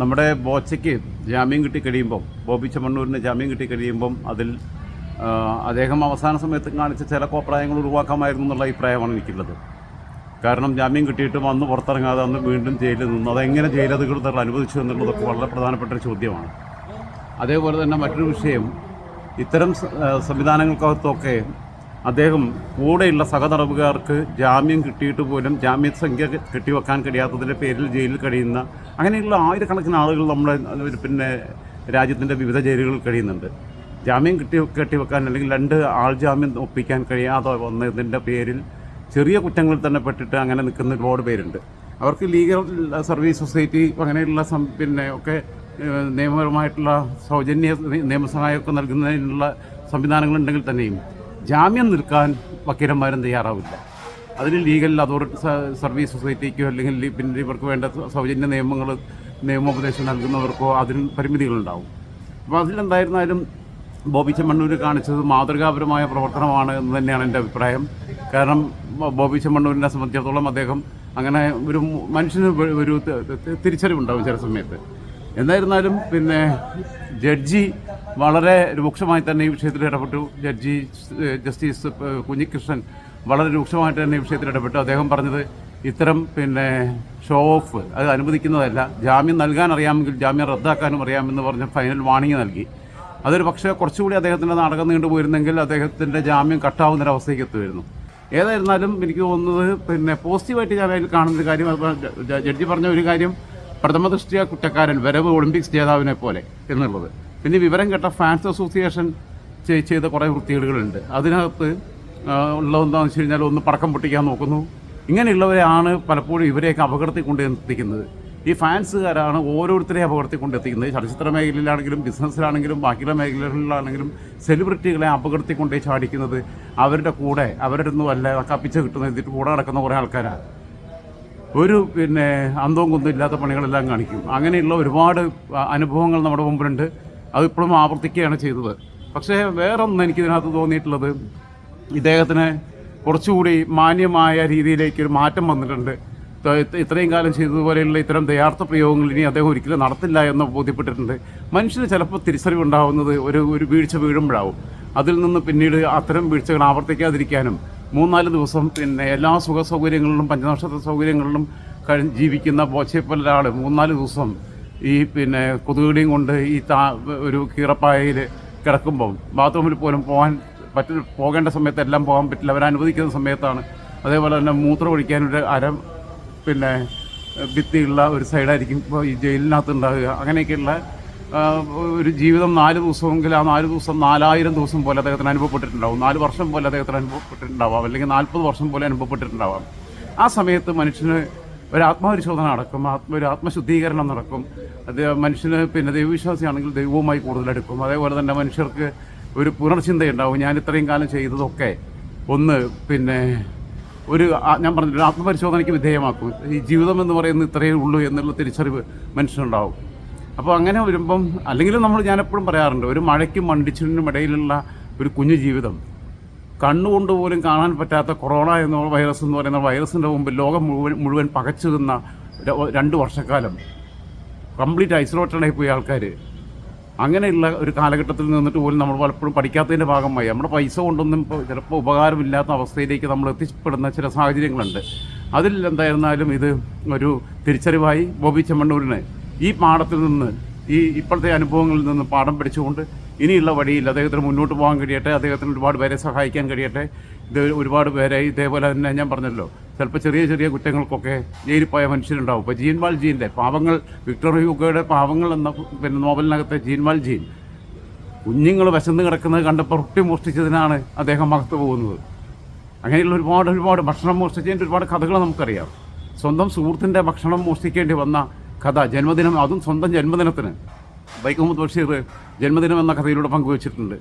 നമ്മുടെ ബോച്ചയ്ക്ക് ജാമ്യം കിട്ടിക്കഴിയുമ്പം ബോബി ചെമ്മണ്ണൂരിന് ജാമ്യം കിട്ടിക്കഴിയുമ്പം അതിൽ അദ്ദേഹം അവസാന സമയത്ത് കാണിച്ച ചില കോപ്രായങ്ങൾ ഒഴിവാക്കാമായിരുന്നു എന്നുള്ള അഭിപ്രായമാണ് എനിക്കുള്ളത്. കാരണം ജാമ്യം കിട്ടിയിട്ടും അന്ന് പുറത്തിറങ്ങാതെ അന്ന് വീണ്ടും ജയിലിൽ നിന്ന് അതെങ്ങനെ ജയിലധികൃതർ അനുവദിച്ചു എന്നുള്ളതൊക്കെ വളരെ പ്രധാനപ്പെട്ട ഒരു ചോദ്യമാണ്. അതേപോലെ തന്നെ മറ്റൊരു വിഷയം ഇത്തരം സംവിധാനങ്ങൾക്കകത്തൊക്കെ അദ്ദേഹം കൂടെയുള്ള സഹതടവുകാർക്ക് ജാമ്യം കിട്ടിയിട്ട് പോലും ജാമ്യസംഖ്യ കെട്ടിവെക്കാൻ കഴിയാത്തതിന്റെ പേരിൽ ജയിലിൽ കഴിയുന്ന അങ്ങനെയുള്ള ആയിരക്കണക്കിന് ആളുകൾ നമ്മുടെ പിന്നെ രാജ്യത്തിന്റെ വിവിധ ജയിലുകളിൽ കഴിയുന്നുണ്ട്. ജാമ്യം കിട്ടി കെട്ടിവെക്കാൻ അല്ലെങ്കിൽ രണ്ട് ആൾ ജാമ്യം ഒപ്പിക്കാൻ കഴിയാതെ വന്നതിന്റെ പേരിൽ ചെറിയ കുറ്റങ്ങൾ തന്നെ പെട്ടിട്ട് അങ്ങനെ നിൽക്കുന്ന ഒരുപാട് പേരുണ്ട്. അവർക്ക് ലീഗൽ സർവീസ് സൊസൈറ്റി അങ്ങനെയുള്ള പിന്നെ ഒക്കെ നിയമപരമായിട്ടുള്ള സൗജന്യ നിയമസഹായമൊക്കെ നൽകുന്നതിനുള്ള സംവിധാനങ്ങളുണ്ടെങ്കിൽ തന്നെയും ജാമ്യം നിൽക്കാൻ വക്കീലന്മാരും തയ്യാറാവില്ല. അതിന് ലീഗൽ അതോറിറ്റി സർവീസ് സൊസൈറ്റിക്കോ അല്ലെങ്കിൽ പിന്നെ ഇവർക്ക് വേണ്ട സൗജന്യ നിയമങ്ങൾ നിയമോപദേശം നൽകുന്നവർക്കോ അതിന് പരിമിതികളുണ്ടാവും. അപ്പോൾ അതിലെന്തായിരുന്നാലും ബോബി ചെമ്മണ്ണൂർ കാണിച്ചത് മാതൃകാപരമായ പ്രവർത്തനമാണ് എന്ന് തന്നെയാണ് എന്റെ അഭിപ്രായം. കാരണം ബോബി ചെമ്മണ്ണൂരിനെ സംബന്ധിച്ചിടത്തോളം അദ്ദേഹം അങ്ങനെ ഒരു മനുഷ്യന് ഒരു- തിരിച്ചറിവുണ്ടാവും ചില സമയത്ത്. എന്തായിരുന്നാലും പിന്നെ ജഡ്ജി വളരെ രൂക്ഷമായി തന്നെ ഈ വിഷയത്തിൽ ഇടപെട്ടു. ജഡ്ജി ജസ്റ്റിസ് കുഞ്ഞികൃഷ്ണൻ വളരെ രൂക്ഷമായിട്ട് തന്നെ ഈ വിഷയത്തിൽ ഇടപെട്ടു. അദ്ദേഹം പറഞ്ഞത് ഇത്തരം പിന്നെ ഷോ ഓഫ് അത് അനുവദിക്കുന്നതല്ല. ജാമ്യം നൽകാൻ അറിയാമെങ്കിൽ ജാമ്യം റദ്ദാക്കാനും അറിയാമെന്ന് പറഞ്ഞ് ഫൈനൽ വാണിംഗ് നൽകി. അതൊരു പക്ഷേ കുറച്ചുകൂടി അദ്ദേഹത്തിന്റെ നാടകം നീണ്ടുപോയിരുന്നെങ്കിൽ അദ്ദേഹത്തിന്റെ ജാമ്യം കട്ടാവുന്നൊരവസ്ഥയ്ക്ക് എത്തുമായിരുന്നു. ഏതായിരുന്നാലും എനിക്ക് തോന്നുന്നത് പിന്നെ പോസിറ്റീവായിട്ട് ഞാൻ അതിൽ കാണുന്നൊരു കാര്യം ജഡ്ജി പറഞ്ഞ ഒരു കാര്യം പ്രഥമ ദൃഷ്ടിയ കുറ്റക്കാരൻ വരവ് ഒളിമ്പിക്സ് ജേതാവിനെ പോലെ എന്നുള്ളത്. പിന്നെ വിവരം കേട്ട ഫാൻസ് അസോസിയേഷൻ ചെയ്ത കുറേ വൃത്തികേടുകളുണ്ട്. അതിനകത്ത് ഉള്ളതെന്താണെന്ന് വെച്ച് കഴിഞ്ഞാൽ ഒന്ന് പടക്കം പൊട്ടിക്കാൻ നോക്കുന്നു. ഇങ്ങനെയുള്ളവരെയാണ് പലപ്പോഴും ഇവരെയൊക്കെ അപകടത്തിൽ കൊണ്ടെത്തിക്കുന്നത് ഈ ഫാൻസുകാരാണ് ഓരോരുത്തരെയും അപകടത്തിൽ കൊണ്ടെത്തിക്കുന്നത് ചലച്ചിത്ര മേഖലയിലാണെങ്കിലും ബിസിനസ്സിലാണെങ്കിലും ബാക്കിയുള്ള മേഖലകളിലാണെങ്കിലും സെലിബ്രിറ്റികളെ അപകടത്തിൽ കൊണ്ടേ ചാടിക്കുന്നത് അവരുടെ കൂടെ അവരുടെ ഒന്നും അല്ല കപ്പിച്ച് കിട്ടുന്ന ഇതിട്ട് കൂടെ നടക്കുന്ന കുറേ ആൾക്കാരാണ് ഒരു പിന്നെ അന്തവും കുന്തും ഇല്ലാത്ത പണികളെല്ലാം കാണിക്കും. അങ്ങനെയുള്ള ഒരുപാട് അനുഭവങ്ങൾ നമ്മുടെ മുമ്പിലുണ്ട്. അതിപ്പോഴും ആവർത്തിക്കുകയാണ് ചെയ്തത്. പക്ഷേ വേറൊന്നും എനിക്കിതിനകത്ത് തോന്നിയിട്ടുള്ളത്. ഇദ്ദേഹത്തിന് കുറച്ചുകൂടി മാന്യമായ രീതിയിലേക്ക് ഒരു മാറ്റം വന്നിട്ടുണ്ട്. ഇത്രയും കാലം ചെയ്തതുപോലെയുള്ള ഇത്തരം ദയാർത്ഥ പ്രയോഗങ്ങൾ ഇനി അദ്ദേഹം ഒരിക്കലും നടത്തില്ല എന്ന് ബോധ്യപ്പെട്ടിട്ടുണ്ട്. മനുഷ്യന് ചിലപ്പോൾ തിരിച്ചറിവുണ്ടാവുന്നത് ഒരു ഒരു വീഴ്ച വീഴുമ്പോഴാവും. അതിൽ നിന്ന് പിന്നീട് അത്തരം വീഴ്ചകൾ ആവർത്തിക്കാതിരിക്കാനും മൂന്നാൽ ദിവസം പിന്നെ എല്ലാ സുഖ സൗകര്യങ്ങളിലും പഞ്ചനക്ഷത്ര സൗകര്യങ്ങളിലും കഴി ജീവിക്കുന്ന ബോച്ചയെപ്പോലെ ഒരാൾ മൂന്നാൽ ദിവസം ഈ പിന്നെ കൊതുകുടിയും കൊണ്ട് ഈ താ ഒരു കീറപ്പായയിൽ കിടക്കുമ്പം ബാത്റൂമിൽ പോലും പോകാൻ പറ്റ പോകേണ്ട സമയത്ത് എല്ലാം പോകാൻ പറ്റില്ല. അവരനുവദിക്കുന്ന സമയത്താണ്. അതേപോലെ തന്നെ മൂത്രം ഒഴിക്കാനൊരു അര പിന്നെ ഭിത്തിയുള്ള ഒരു സൈഡായിരിക്കും ഇപ്പോൾ ഈ ജയിലിനകത്ത് ഉണ്ടാകുക അങ്ങനെയൊക്കെയുള്ള ഒരു ജീവിതം നാല് ദിവസമെങ്കിൽ ആ നാല് ദിവസം നാലായിരം ദിവസം പോലെ അദ്ദേഹത്തിന് അനുഭവപ്പെട്ടിട്ടുണ്ടാവും. നാല് വർഷം പോലെ അദ്ദേഹത്തിന് അനുഭവപ്പെട്ടിട്ടുണ്ടാവാം. അല്ലെങ്കിൽ നാൽപ്പത് വർഷം പോലെ അനുഭവപ്പെട്ടിട്ടുണ്ടാവാം. ആ സമയത്ത് മനുഷ്യന് ഒരു ആത്മപരിശോധന നടക്കും. ആത്മ ഒരു ആത്മശുദ്ധീകരണം നടക്കും. അത് മനുഷ്യന് പിന്നെ ദൈവവിശ്വാസിയാണെങ്കിൽ ദൈവവുമായി കൂടുതലെടുക്കും അതേപോലെ തന്നെ മനുഷ്യർക്ക് ഒരു പുനർചിന്തയുണ്ടാവും. ഞാൻ ഇത്രയും കാലം ചെയ്തതൊക്കെ ഒന്ന് പിന്നെ ഒരു ഞാൻ പറഞ്ഞില്ല ആത്മപരിശോധനയ്ക്ക് വിധേയമാക്കും. ഈ ജീവിതം എന്ന് പറയുന്നത് ഇത്രയേ ഉള്ളൂ എന്നുള്ള തിരിച്ചറിവ് മനുഷ്യനുണ്ടാവും. അപ്പോൾ അങ്ങനെ വരുമ്പം അല്ലെങ്കിൽ നമ്മൾ ഞാൻ എപ്പോഴും പറയാറുണ്ട് ഒരു മഴയ്ക്കും മണ്ടിച്ചിനും ഇടയിലുള്ള ഒരു കുഞ്ഞു ജീവിതം കണ്ണുകൊണ്ട് പോലും കാണാൻ പറ്റാത്ത കൊറോണ എന്ന വൈറസ് എന്ന് പറയുന്ന വൈറസിന്റെ മുമ്പിൽ ലോകം മുഴുവൻ മുഴുവൻ പകച്ചു നിന്ന രണ്ട് വർഷക്കാലം. കംപ്ലീറ്റ് ഐസൊലേറ്റഡായി പോയ ആൾക്കാർ അങ്ങനെയുള്ള ഒരു കാലഘട്ടത്തിൽ നിന്നിട്ട് പോലും നമ്മൾ പലപ്പോഴും പഠിക്കാത്തതിന്റെ ഭാഗമായി. നമ്മുടെ പൈസ കൊണ്ടൊന്നും ഇപ്പോൾ ചിലപ്പോൾ ഉപകാരമില്ലാത്ത അവസ്ഥയിലേക്ക് നമ്മൾ എത്തിപ്പെടുന്ന ചില സാഹചര്യങ്ങളുണ്ട്. അതിൽ എന്തായിരുന്നാലും ഇത് ഒരു തിരിച്ചറിവായി ബോബി ചെമ്മണ്ണൂരിന് ഈ പാഠത്തിൽ നിന്ന് ഈ ഇപ്പോഴത്തെ അനുഭവങ്ങളിൽ നിന്ന് പാഠം പഠിച്ചുകൊണ്ട് ഇനിയുള്ള വഴിയിൽ അദ്ദേഹത്തിന് മുന്നോട്ട് പോകാൻ കഴിയട്ടെ അദ്ദേഹത്തിന് ഒരുപാട് പേരെ സഹായിക്കാൻ കഴിയട്ടെ. ഇത് ഒരുപാട് പേരെ ഇതേപോലെ തന്നെ ഞാൻ പറഞ്ഞല്ലോ ചിലപ്പോൾ ചെറിയ ചെറിയ കുറ്റങ്ങൾക്കൊക്കെ ജയിലിൽ പോയ മനുഷ്യരുണ്ടാവും. ഇപ്പോൾ ജീൻ ജീന്റെ പാവങ്ങൾ വിക്ടർ ഹ്യൂഗോയുടെ പാവങ്ങൾ എന്ന പിന്നെ നോവലിനകത്തെ ജീൻ ജീൻ. കുഞ്ഞുങ്ങൾ വിശന്ന് കിടക്കുന്നത് കണ്ടപ്പോൾ റൊട്ടി മോഷ്ടിച്ചതിനാണ് അദ്ദേഹം അകത്ത് പോകുന്നത്. അങ്ങനെയുള്ള ഒരുപാട് ഒരുപാട് ഭക്ഷണം മോഷ്ടിച്ചതിന്റെ ഒരുപാട് കഥകൾ നമുക്കറിയാം. സ്വന്തം സുഹൃത്തിന്റെ ഭക്ഷണം മോഷ്ടിക്കേണ്ടി വന്ന കഥ ജന്മദിനം അതും സ്വന്തം ജന്മദിനത്തിന്. മുഹമ്മദ് ബഷീർ ജന്മദിനം എന്ന കഥയിലൂടെ പങ്കുവച്ചിട്ടുണ്ട്.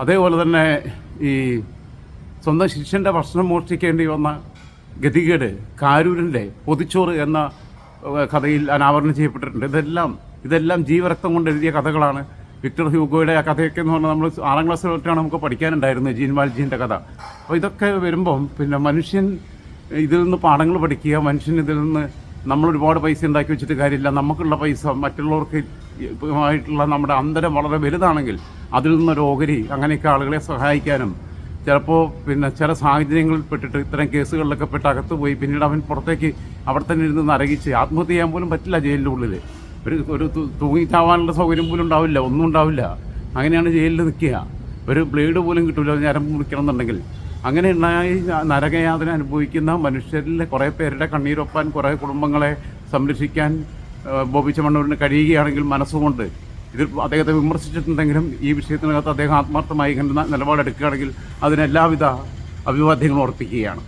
അതേപോലെ തന്നെ ഈ സ്വന്തം ശിഷ്യന്റെ ഭക്ഷണം മോഷ്ടിക്കേണ്ടി വന്ന ഗതികേട് കാരൂരിന്റെ പൊതിച്ചോറ് എന്ന കഥയിൽ അനാവരണം ചെയ്യപ്പെട്ടിട്ടുണ്ട്. ഇതെല്ലാം ഇതെല്ലാം ജീവരക്തം കൊണ്ട് എഴുതിയ കഥകളാണ്. വിക്ടർ ഹ്യൂഗോയുടെ ആ കഥയൊക്കെ എന്ന് പറഞ്ഞാൽ നമ്മൾ ആറാം ക്ലാസ് തൊട്ടാണ് നമുക്ക് പഠിക്കാനുണ്ടായിരുന്നത് ജീൻ വാൽജീന്റെ കഥ. അപ്പോൾ ഇതൊക്കെ വരുമ്പം പിന്നെ മനുഷ്യൻ ഇതിൽ നിന്ന് പാഠങ്ങൾ പഠിക്കുക മനുഷ്യൻ ഇതിൽ നിന്ന് നമ്മൾ ഒരുപാട് പൈസ ഉണ്ടാക്കി വെച്ചിട്ട് കാര്യമില്ല. നമുക്കുള്ള പൈസ മറ്റുള്ളവർക്ക് ആയിട്ടുള്ള നമ്മുടെ അന്തരം വളരെ വലുതാണെങ്കിൽ അതിൽ നിന്നൊരു ഓഹരി അങ്ങനെയൊക്കെ ആളുകളെ സഹായിക്കാനും ചിലപ്പോൾ പിന്നെ ചില സാഹചര്യങ്ങളിൽ പെട്ടിട്ട് ഇത്തരം കേസുകളിലൊക്കെ പെട്ട് അകത്ത് പോയി. പിന്നീട് അവൻ പുറത്തേക്ക് അവിടെ തന്നെ ഇരുന്ന് നരകിച്ച്. ആത്മഹത്യ ചെയ്യാൻ പോലും പറ്റില്ല ജയിലിന്റെ ഉള്ളിൽ ഒരു ഒരു തൂങ്ങിച്ചാവാനുള്ള സൗകര്യം പോലും ഉണ്ടാവില്ല. ഒന്നും ഉണ്ടാവില്ല. അങ്ങനെയാണ് ജയിലിൽ നിൽക്കുക. ഒരു ബ്ലേഡ് പോലും കിട്ടില്ല ഞരമ്പ് മുറിക്കണം എന്നുണ്ടെങ്കിൽ അങ്ങനെ ഉണ്ടായി നരകയാതന അനുഭവിക്കുന്ന മനുഷ്യരിലെ കുറേ പേരുടെ കണ്ണീരൊപ്പാൻ കുറേ കുടുംബങ്ങളെ സംരക്ഷിക്കാൻ ബോബിച്ച ബോബി ചെമ്മണ്ണൂരിന് കഴിയുകയാണെങ്കിൽ മനസ്സുകൊണ്ട് ഇതിൽ അദ്ദേഹത്തെ വിമർശിച്ചിട്ടുണ്ടെങ്കിലും ഈ വിഷയത്തിനകത്ത് അദ്ദേഹം ആത്മാർത്ഥമായി കണ്ട് നിലപാടെടുക്കുകയാണെങ്കിൽ അതിനെല്ലാവിധ അഭിവാദ്യങ്ങളും അർപ്പിക്കുകയാണ്